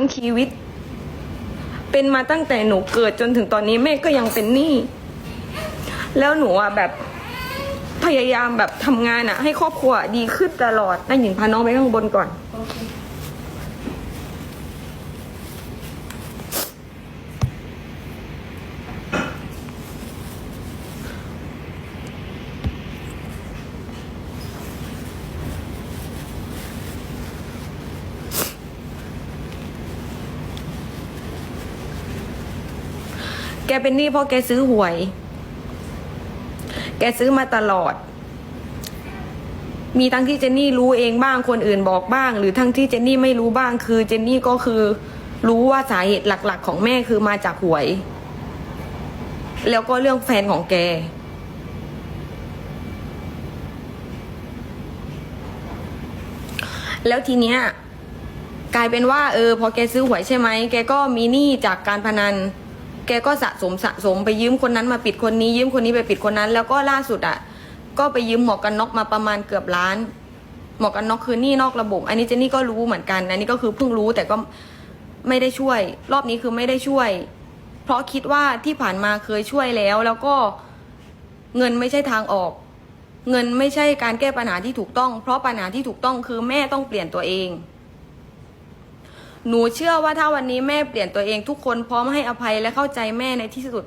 ทั้งชีวิต เป็นมาตั้งแต่หนูเกิดจนถึงตอนนี้แม่ก็ยังเป็นหนี้แล้วหนูอะแบบพยายามแบบทำงานอะ ให้ครอบครัวดีขึ้นตลอดนั่นหญิงพาน้องไปข้างบนก่อน แกเป็นหนี้เพราะแกซื้อหวย แกซื้อมาตลอด มีทั้งที่เจนนี่รู้เองบ้างคนอื่นบอกบ้าง หรือทั้งที่เจนนี่ไม่รู้บ้างคือเจนนี่ก็คือรู้ว่าสาเหตุหลัก ๆ ของแม่คือมาจากหวย แล้วก็เรื่องแฟนของแกแล้วทีเนี้ยกลายเป็นว่าเออพอแกซื้อหวยใช่ไหมแกก็มีหนี้จากการพนัน แกก็สะสมสะสมไปยืมคนนั้นมาปิดคนนี้ ยืมคนนี้ไปปิดคนนั้น แล้วก็ล่าสุดอะ ก็ไปยืมหมวกกันน็อกมาประมาณเกือบล้าน หมวกกันน็อกคือหนี้นอกระบบ อันนี้เจนนี่ก็รู้เหมือนกัน อันนี้ก็คือเพิ่งรู้แต่ก็ไม่ได้ช่วย รอบนี้คือไม่ได้ช่วย เพราะคิดว่าที่ผ่านมาเคยช่วยแล้ว แล้วก็เงินไม่ใช่ทางออก เงินไม่ใช่การแก้ปัญหาที่ถูกต้อง เพราะปัญหาที่ถูกต้องคือแม่ต้องเปลี่ยนตัวเอง หนูเชื่อว่าถ้าวันนี้แม่เปลี่ยนตัวเองทุกคนพร้อมให้อภัยและเข้าใจแม่ในที่สุด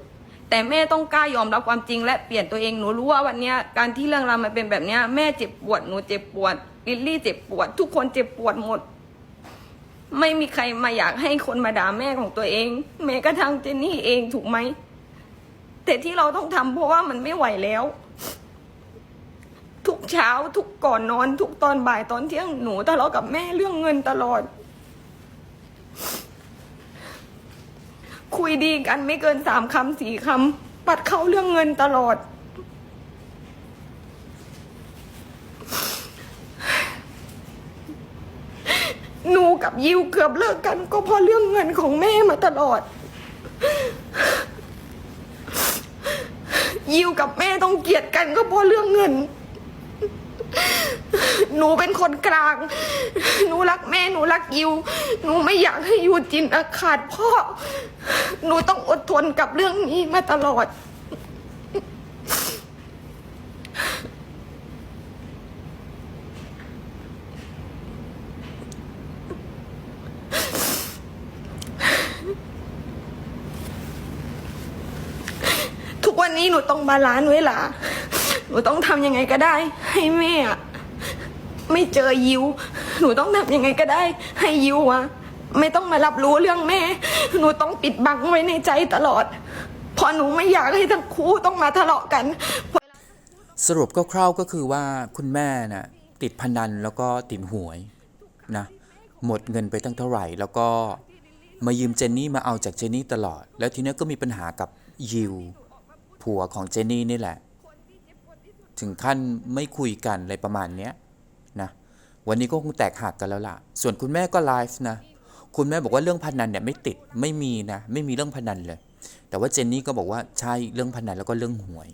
แต่แม่ต้องกล้ายอมรับความจริง และเปลี่ยนตัวเองหนูรู้ว่าวันนี้การที่เรื่องราวมันเป็นแบบนี้แม่เจ็บปวดหนูเจ็บปวดลิลลี่เจ็บปวด ทุกคนเจ็บปวดหมด ไม่มีใครมาอยากให้คนมาด่าแม่ของตัวเอง แม้กระทั่งเจนนี่เองถูกไหมแต่ที่เราต้องทำเพราะว่ามันไม่ไหวแล้ว ทุกเช้าทุกก่อนนอน ทุกตอนบ่ายตอนเที่ยงหนูทะเลาะกับแม่เรื่องเงินตลอด คุยดีกันไม่เกินสามคำสี่คำปัดเข้าเรื่องเงินตลอด หนูกับยิวเกือบเลิกกัน ก็เพราะเรื่องเงินของแม่มาตลอด ยิวกับแม่ต้องเกลียดกันก็เพราะเรื่องเงิน หนูเป็นคนกลาง หนูรักแม่ หนูรักยิวหนูไม่อยากให้ยูจินอาขาดพ่อ หนูต้องอดทนกับเรื่องนี้มาตลอด ทุกวันนี้หนูต้องบาลานซ์เวลา หนูต้องทำยังไงก็ได้ ให้แม่อะไม่เจอยิว หนูต้องทำยังไงก็ได้ ให้ยิวอะไม่ต้องมารับรู้เรื่องแม่ หนูต้องปิดบังไว้ในใจตลอด เพราะหนูไม่อยากให้ทั้งคู่ต้องมาทะเลาะกัน สรุปคร่าวๆก็คือว่าคุณแม่น่ะติดพนันแล้วก็ติดหวยนะหมดเงินไปตั้งเท่าไหร่ แล้วก็มายืมเจนนี่มาเอาจากเจนนี่ตลอด แล้วทีนี้ก็มีปัญหากับยิวผัวของเจนนี่นี่แหละ ถึงขั้นไม่คุยกันอะไรประมาณเนี้ยนะวันนี้ก็คงแตกหักกันแล้วล่ะ ส่วนคุณแม่ก็ไลฟ์นะคุณแม่บอกว่าเรื่องพนันเนี่ยไม่ติดไม่มีนะไม่มีเรื่องพนันเลย แต่ว่าเจนนี่ก็บอกว่าใช่เรื่องพนันแล้วก็เรื่องหวย